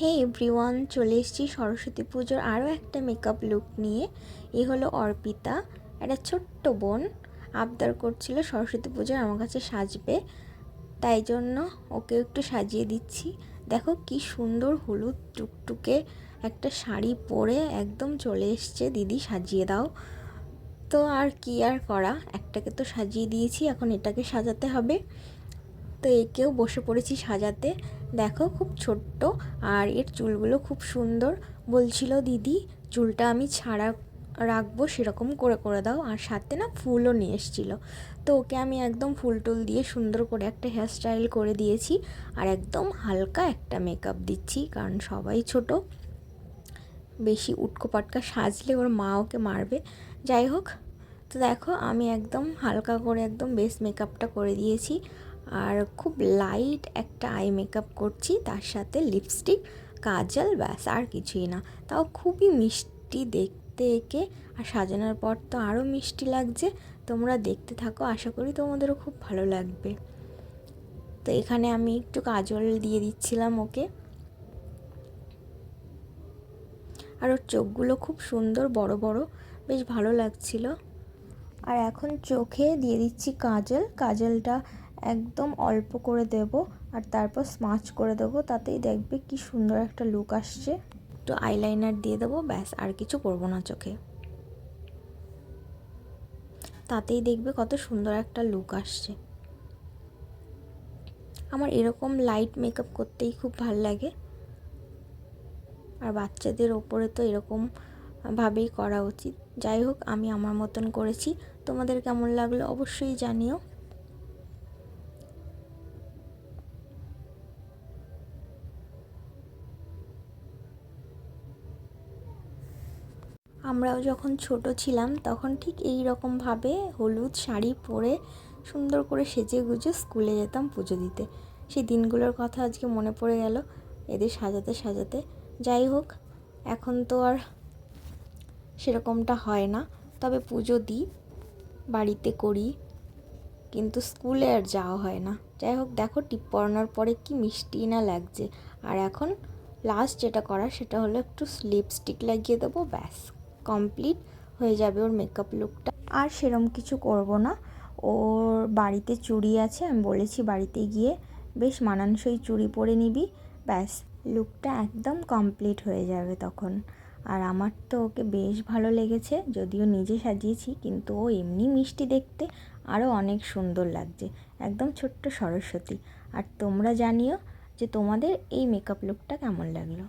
হে everyone, চলে এসেছি সরস্বতী পুজোর আরও একটা মেকআপ লুক নিয়ে। এ হলো অর্পিতা, একটা ছোট্ট বোন। আবদার করছিল সরস্বতী পুজোয়, আমার কাছে সাজবে। তাই জন্য ওকে একটু সাজিয়ে দিচ্ছি। দেখো কি সুন্দর হলুদ টুকটুকে একটা শাড়ি পরে একদম চলে এসছে। দিদি, সাজিয়ে দাও। তো আর কি আর করা? একটাকে তো সাজিয়ে দিয়েছি, এখন এটাকে সাজাতে হবে। তো একেও বসে পড়েছি সাজাতে। দেখো, খুব ছোট্ট। আর এর চুলগুলো খুব সুন্দর। বলছিল, দিদি, চুলটা আমি ছাড়া রাখব, সেরকম করে করে দাও। আর সাথে না ফুলও নিয়ে এসেছিল। তো ওকে আমি একদম ফুল টুল দিয়ে সুন্দর করে একটা হেয়ার স্টাইল করে দিয়েছি। আর একদম হালকা একটা মেকআপ দিচ্ছি, কারণ সবাই ছোট। বেশি উটকো পাটকা সাজলে ওর মা ওকে মারবে। যাই হোক, তো দেখো, আমি একদম হালকা করে একদম বেস মেকআপটা করে দিয়েছি। আর খুব লাইট একটা আই মেকআপ করছি, তার সাথে লিপস্টিক কাজল, ব্যাস, আর কিছুই না। তাও খুবই মিষ্টি দেখতে একে, আর সাজানোর পর তো আরও মিষ্টি লাগছে। তোমরা দেখতে থাকো, আশা করি তোমাদেরও খুব ভালো লাগবে। তো এখানে আমি একটু কাজল দিয়ে দিচ্ছিলাম ওকে। আর ওর চোখগুলো খুব সুন্দর, বড় বড়, বেশ ভালো লাগছিল। আর এখন চোখে দিয়ে দিচ্ছি কাজল। কাজলটা একদম অল্প করে দেব আর তারপর স্মাচ করে দেব, তাতেই দেখবে কি সুন্দর একটা লুক আসছে। একটু আইলাইনার দিয়ে দেবো, ব্যাস, আর কিছু করব না চোখে। তাতেই দেখবে কত সুন্দর একটা লুক আসছে। আমার এরকম লাইট মেকআপ করতেই খুব ভালো লাগে। আর বাচ্চাদের ওপরে তো এরকম ভাবেই করা উচিত। যাই হোক, আমি আমার মতন করেছি। তোমাদের কেমন লাগল অবশ্যই জানিও। আমরাও যখন ছোট ছিলাম, তখন ঠিক এই রকমভাবে হলুদ শাড়ি পরে সুন্দর করে সেজে গুজে স্কুলে যেতাম পুজো দিতে। সেই দিনগুলোর কথা আজকে মনে পড়ে গেল, এদের সাজাতে সাজাতে। যাই হোক, এখন তো আর সেরকমটা হয় না। তবে পুজো দিই, বাড়িতে করি, কিন্তু স্কুলে আর যাওয়া হয় না। যাই হোক, দেখো টিপ পরানোর পরে কি মিষ্টি না লাগছে। আর এখন লাস্ট যেটা করার সেটা হলো একটু লিপস্টিক লাগিয়ে দেবো, ব্যাস। কমপ্লিট হয়ে যাবে ওর মেকআপ লুকটা আর সেরম কিছু করব না। ওর বাড়িতে চুড়ি আছে, আমি বলেছি বাড়িতে গিয়ে বেশ মানানসই চুড়ি পরে নিবি। ব্যাস লুকটা একদম কমপ্লিট হয়ে যাবে তখন। আর আমার তো ওকে বেশ ভালো লেগেছে, যদিও নিজে সাজিয়েছি, কিন্তু ও এমনি মিষ্টি দেখতে আরও অনেক সুন্দর লাগছে। একদম ছোট্ট সরস্বতী। আর তোমরা জানিও যে তোমাদের এই মেকআপ লুকটা কেমন লাগল।